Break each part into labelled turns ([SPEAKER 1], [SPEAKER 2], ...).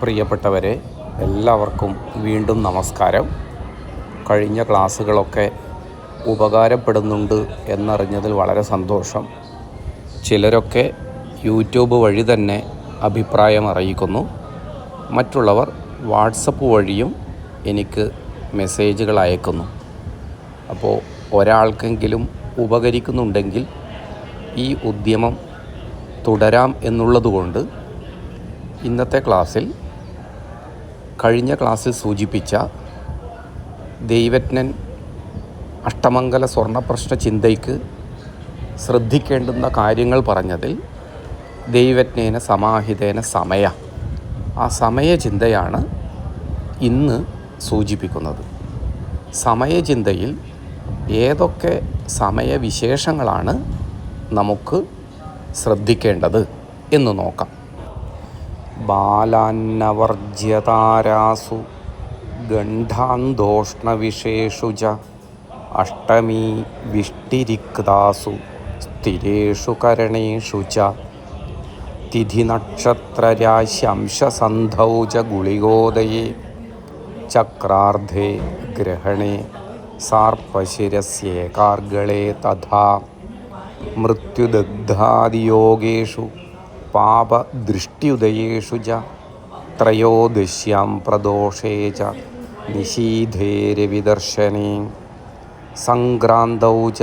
[SPEAKER 1] പ്രിയപ്പെട്ടവരെ എല്ലാവർക്കും വീണ്ടും നമസ്കാരം. കഴിഞ്ഞ ക്ലാസ്സുകളൊക്കെ ഉപകാരപ്പെടുന്നുണ്ട് എന്നറിഞ്ഞതിൽ വളരെ സന്തോഷം. ചിലരൊക്കെ യൂട്യൂബ് വഴി തന്നെ അഭിപ്രായം അറിയിക്കുന്നു. മറ്റുള്ളവർ വാട്സപ്പ് വഴിയും എനിക്ക് മെസ്സേജുകൾ അയക്കുന്നു. അപ്പോൾ ഒരാൾക്കെങ്കിലും ഉപകരിക്കുന്നുണ്ടെങ്കിൽ ഈ ഉദ്യമം തുടരാം എന്നുള്ളതുകൊണ്ട് ഇന്നത്തെ ക്ലാസ്സിൽ കഴിഞ്ഞ ക്ലാസ്സിൽ സൂചിപ്പിച്ച ദൈവജ്ഞൻ അഷ്ടമംഗല സ്വർണപ്രശ്ന ചിന്തയ്ക്ക് ശ്രദ്ധിക്കേണ്ടുന്ന കാര്യങ്ങൾ പറഞ്ഞതിൽ ദൈവജ്ഞേന സമാഹിതേന സമയ. ആ സമയചിന്തയാണ് ഇന്ന് സൂചിപ്പിക്കുന്നത്. സമയചിന്തയിൽ ഏതൊക്കെ സമയവിശേഷങ്ങളാണ് നമുക്ക് ശ്രദ്ധിക്കേണ്ടത് എന്ന് നോക്കാം. ബാലാന്നവർജ്യതാരാസു ഗണ്ഡാന്തോഷ്ണവിശേഷു ച അഷ്ടമീ വിഷ്ടിരിക്താസു സ്ഥിരേഷു കരണേഷു ച തിഥിനക്ഷത്രരാശ്യംശസന്ധൗ ച ഗുളികോദയേ ചക്രാർദ്ധേ ഗ്രഹണേ സാർപ്പശിരസ്യേകാർഗളേ തഥാ മൃത്യുദഗ്ധാദിയോഗേഷു പാപദൃഷ്ട്യുദയേഷു ച ത്രയോദശ്യാം പ്രദോഷേ ച നിശീധേ രവിദർശനേ. സംക്രാന്തൗ ച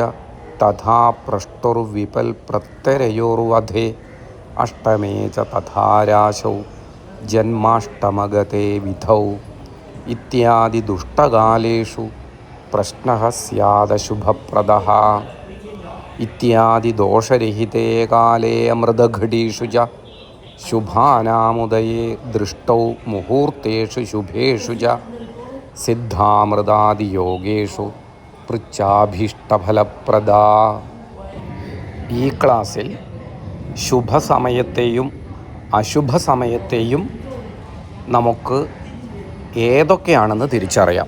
[SPEAKER 1] തഥാ പ്രഷ്ടുർവിപൽപ്രത്യരയോർവധേ. അഷ്ടമേ ച തഥാരാശൗ ജന്മാഷ്ടമഗതേ വിധൗ. ഇത്യാദി ദുഷ്ടകാലേഷു പ്രശ്ന സ്യാദശുഭപ്രദഃ. ഇത്യാദി ദോഷരഹിതേ കാലേ അമൃതഘടീഷു ച ശുഭാനാമുദയേ ദൃഷ്ടൗ മുഹൂർത്തേഷു ശുഭേഷു ച സിദ്ധാമൃതാദിയോഗേഷു പൃച്ഛാഭീഷ്ടഫലപ്രദാ. ഈ ക്ലാസ്സിൽ ശുഭസമയത്തെയും അശുഭസമയത്തെയും നമുക്ക് ഏതൊക്കെയാണെന്ന് തിരിച്ചറിയാം.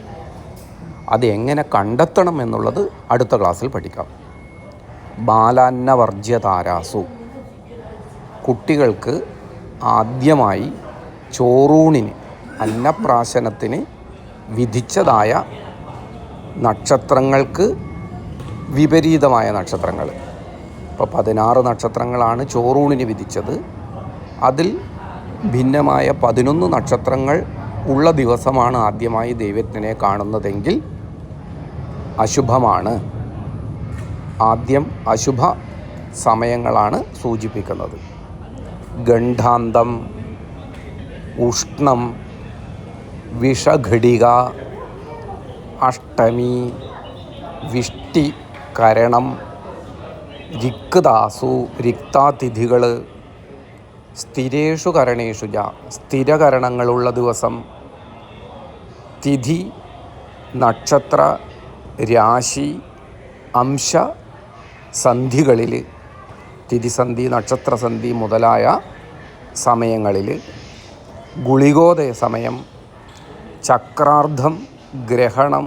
[SPEAKER 1] അത് എങ്ങനെ കണ്ടെത്തണം എന്നുള്ളത് അടുത്ത ക്ലാസ്സിൽ പഠിക്കാം. ബാലാന്നവർജ്യതാരാസു. കുട്ടികൾക്ക് ആദ്യമായി ചോറൂണിന് അന്നപ്രാശനത്തിന് വിധിച്ചതായ നക്ഷത്രങ്ങൾക്ക് വിപരീതമായ നക്ഷത്രങ്ങൾ. ഇപ്പോൾ പതിനാറ് നക്ഷത്രങ്ങളാണ് ചോറൂണിന് വിധിച്ചത്. അതിൽ ഭിന്നമായ പതിനൊന്ന് നക്ഷത്രങ്ങൾ ഉള്ള ദിവസമാണ് ആദ്യമായി ദൈവത്തിനെ കാണുന്നതെങ്കിൽ അശുഭമാണ്. ആദ്യം അശുഭ സമയങ്ങളാണ് സൂചിപ്പിക്കുന്നത്. ഗണ്ഠാന്തം ഉഷ്ണം വിഷഘടിക അഷ്ടമി വിഷ്ടി കരണം രിക്താസു രിക്താതിഥികൾ സ്ഥിരേഷു കരണേഷു ജ സ്ഥിരകരണങ്ങളുള്ള ദിവസം തിഥി നക്ഷത്ര രാശി അംശ സന്ധികളിൽ തിഥിസന്ധി നക്ഷത്രസന്ധി മുതലായ സമയങ്ങളിൽ ഗുളികോദയ സമയം ചക്രാർദ്ധം ഗ്രഹണം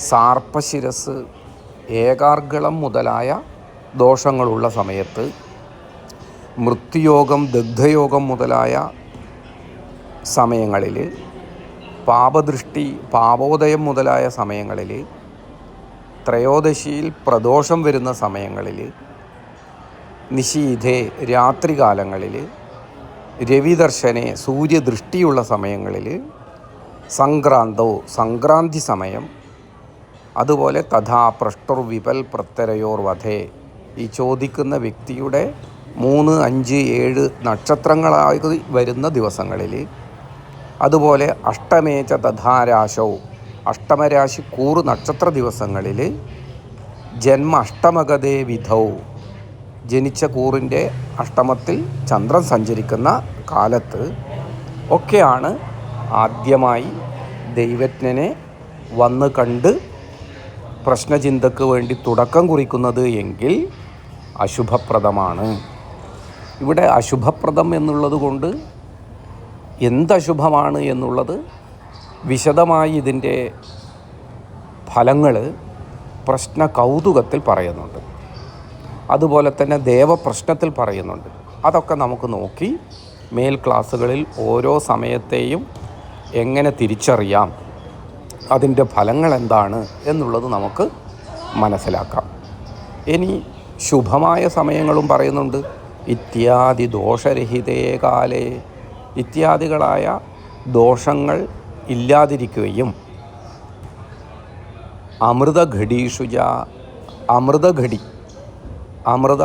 [SPEAKER 1] സാർപ്പശിരസ് ഏകാർഗളം മുതലായ ദോഷങ്ങളുള്ള സമയത്ത് മൃത്യുയോഗം ദഗ്ധയോഗം മുതലായ സമയങ്ങളിൽ പാപദൃഷ്ടി പാപോദയം മുതലായ സമയങ്ങളിൽ ത്രയോദശിയിൽ പ്രദോഷം വരുന്ന സമയങ്ങളിൽ നിശീധേ രാത്രികാലങ്ങളിൽ രവിദർശനെ സൂര്യദൃഷ്ടിയുള്ള സമയങ്ങളിൽ സംക്രാന്തോ സംക്രാന്തി സമയം അതുപോലെ തഥാ പ്രഷ്ടുർവിപൽ പ്രത്യരയോർ വധേ ഈ ചോദിക്കുന്ന വ്യക്തിയുടെ മൂന്ന് അഞ്ച് ഏഴ് നക്ഷത്രങ്ങളായി വരുന്ന ദിവസങ്ങളിൽ അതുപോലെ അഷ്ടമേച്ച തഥാരാശോ അഷ്ടമരാശി കൂറു നക്ഷത്ര ദിവസങ്ങളിൽ ജന്മ അഷ്ടമഗതേ വിധൗ ജനിച്ച കൂറിന്റെ അഷ്ടമത്തിൽ ചന്ദ്രൻ സഞ്ചരിക്കുന്ന കാലത്ത് ഒക്കെയാണ് ആദ്യമായി ദൈവജ്ഞനെ വന്ന് കണ്ട് പ്രശ്നചിന്തക്ക് വേണ്ടി തുടക്കം കുറിക്കുന്നത് എങ്കിൽ അശുഭപ്രദമാണ്. ഇവിടെ അശുഭപ്രദം എന്നുള്ളത് കൊണ്ട് എന്തശുഭമാണ് എന്നുള്ളത് വിശദമായി ഇതിന്റെ ഫലങ്ങൾ പ്രശ്ന കൗതുകത്തിൽ പറയുന്നുണ്ട്. അതുപോലെ തന്നെ ദേവപ്രശ്നത്തിൽ പറയുന്നുണ്ട്. അതൊക്കെ നമുക്ക് നോക്കി മേൽ ക്ലാസ്സുകളിൽ ഓരോ സമയത്തെയും എങ്ങനെ തിരിച്ചറിയാം അതിന്റെ ഫലങ്ങൾ എന്താണ് എന്നുള്ളത് നമുക്ക് മനസ്സിലാക്കാം. ഇനി ശുഭമായ സമയങ്ങളും പറയുന്നുണ്ട്. ഇത്യാദി ദോഷരഹിതേ കാലേ. ഇത്യാദികളായ ദോഷങ്ങൾ ഇല്ലാതിരിക്കുകയും അമൃതഘടീഷുജ അമൃതഘടി അമൃത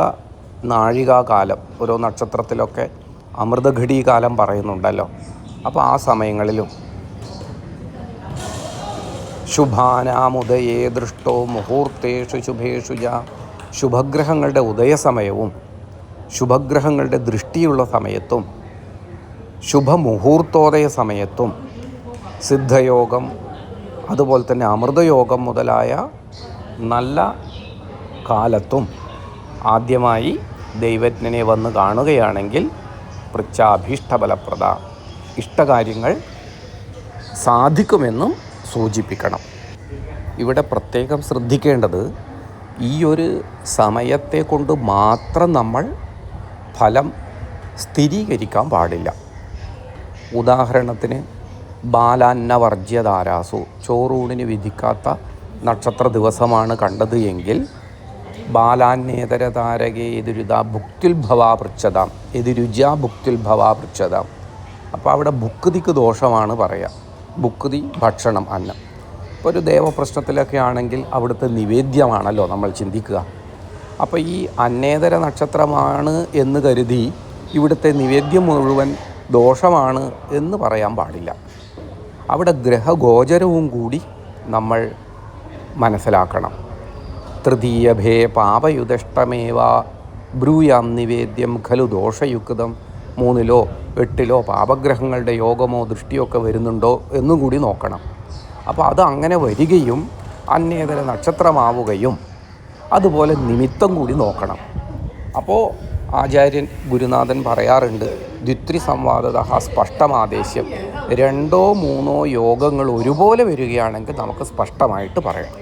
[SPEAKER 1] നാഴികാകാലം ഓരോ നക്ഷത്രത്തിലൊക്കെ അമൃതഘടി കാലം പറയുന്നുണ്ടല്ലോ. അപ്പോൾ ആ സമയങ്ങളിലും ശുഭാനാമുദയേ ദൃഷ്ടോ മുഹൂർത്തേഷു ശുഭേഷു ജ ശുഭഗ്രഹങ്ങളുടെ ഉദയസമയവും ശുഭഗ്രഹങ്ങളുടെ ദൃഷ്ടിയുള്ള സമയത്തും ശുഭമുഹൂർത്തോദയ സമയത്തും സിദ്ധയോഗം അതുപോലെ തന്നെ അമൃതയോഗം മുതലായ നല്ല കാലത്തും ആദ്യമായി ദൈവജ്ഞനെ വന്ന് കാണുകയാണെങ്കിൽ പൃച്ഛാഭീഷ്ടഫലപ്രദ ഇഷ്ടകാര്യങ്ങൾ സാധിക്കുമെന്നും സൂചിപ്പിക്കണം. ഇവിടെ പ്രത്യേകം ശ്രദ്ധിക്കേണ്ടത് ഈ ഒരു സമയത്തെ കൊണ്ട് മാത്രം നമ്മൾ ഫലം സ്ഥിരീകരിക്കാൻ പാടില്ല. ഉദാഹരണത്തിന് ബാലാന്നവർജ്യധാരാസു. ചോറൂണിന് വിധിക്കാത്ത നക്ഷത്ര ദിവസമാണ് കണ്ടത് എങ്കിൽ ബാലാന്നേതര താരകെ എതിരുത ഭുക്തിൽഭവാ പൃച്ഛതാം. എതിരുച ഭുക്തിൽഭവാ പൃച്ഛതാം. അപ്പോൾ അവിടെ ഭുക്തിക്ക് ദോഷമാണ് പറയുക ഭുക്തി ഭക്ഷണം അന്നം. ഇപ്പോൾ ഒരു ദേവപ്രശ്നത്തിലൊക്കെ ആണെങ്കിൽ അവിടുത്തെ നിവേദ്യമാണല്ലോ നമ്മൾ ചിന്തിക്കുക. അപ്പോൾ ഈ അന്നേതര നക്ഷത്രമാണ് എന്ന് കരുതി ഇവിടുത്തെ നിവേദ്യം മുഴുവൻ ദോഷമാണ് എന്ന് പറയാൻ പാടില്ല. അവിടെ ഗ്രഹഗോചരവും കൂടി നമ്മൾ മനസ്സിലാക്കണം. തൃതീയ ഭേ പാപയുധിഷ്ടമേവ ബ്രൂയാം നിവേദ്യം ഖലു ദോഷയുക്തം. മൂന്നിലോ എട്ടിലോ പാപഗ്രഹങ്ങളുടെ യോഗമോ ദൃഷ്ടിയോ ഒക്കെ വരുന്നുണ്ടോ എന്നും കൂടി നോക്കണം. അപ്പോൾ അത് അങ്ങനെ വരികയും അന്യേതര നക്ഷത്രമാവുകയും അതുപോലെ നിമിത്തം കൂടി നോക്കണം. അപ്പോൾ ആചാര്യൻ ഗുരുനാഥൻ പറയാറുണ്ട് ദ്വിത്രി സംവാദത സ്പഷ്ടമാദേശം. രണ്ടോ മൂന്നോ യോഗങ്ങൾ ഒരുപോലെ വരികയാണെങ്കിൽ നമുക്ക് സ്പഷ്ടമായിട്ട് പറയാം.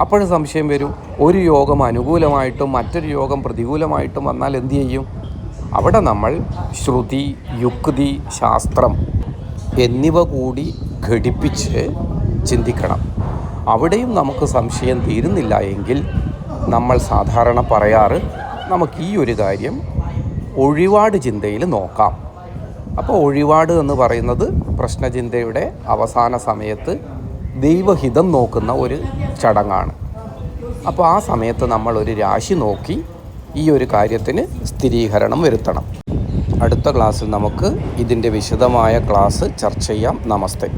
[SPEAKER 1] അപ്പോഴും സംശയം വരും ഒരു യോഗം അനുകൂലമായിട്ടും മറ്റൊരു യോഗം പ്രതികൂലമായിട്ടും വന്നാൽ എന്തു ചെയ്യും? അവിടെ നമ്മൾ ശ്രുതി യുക്തി ശാസ്ത്രം എന്നിവ കൂടി ഘടിപ്പിച്ച് ചിന്തിക്കണം. അവിടെയും നമുക്ക് സംശയം തീരുന്നില്ല എങ്കിൽ നമ്മൾ സാധാരണ പറയാറ് നമുക്ക് ഈ ഒരു കാര്യം ഒഴിവാട് ചിന്തയിൽ നോക്കാം. അപ്പോൾ ഒഴിവാട് എന്ന് പറയുന്നത് പ്രശ്നചിന്തയുടെ അവസാന സമയത്ത് ദൈവഹിതം നോക്കുന്ന ഒരു ചടങ്ങാണ്. അപ്പോൾ ആ സമയത്ത് നമ്മൾ ഒരു രാശി നോക്കി ഈ ഒരു കാര്യത്തിന് സ്ഥിരീകരണം വരുത്തണം. അടുത്ത ക്ലാസ്സിൽ നമുക്ക് ഇതിന്റെ വിശദമായ ക്ലാസ് ചർച്ച ചെയ്യാം. നമസ്തേ.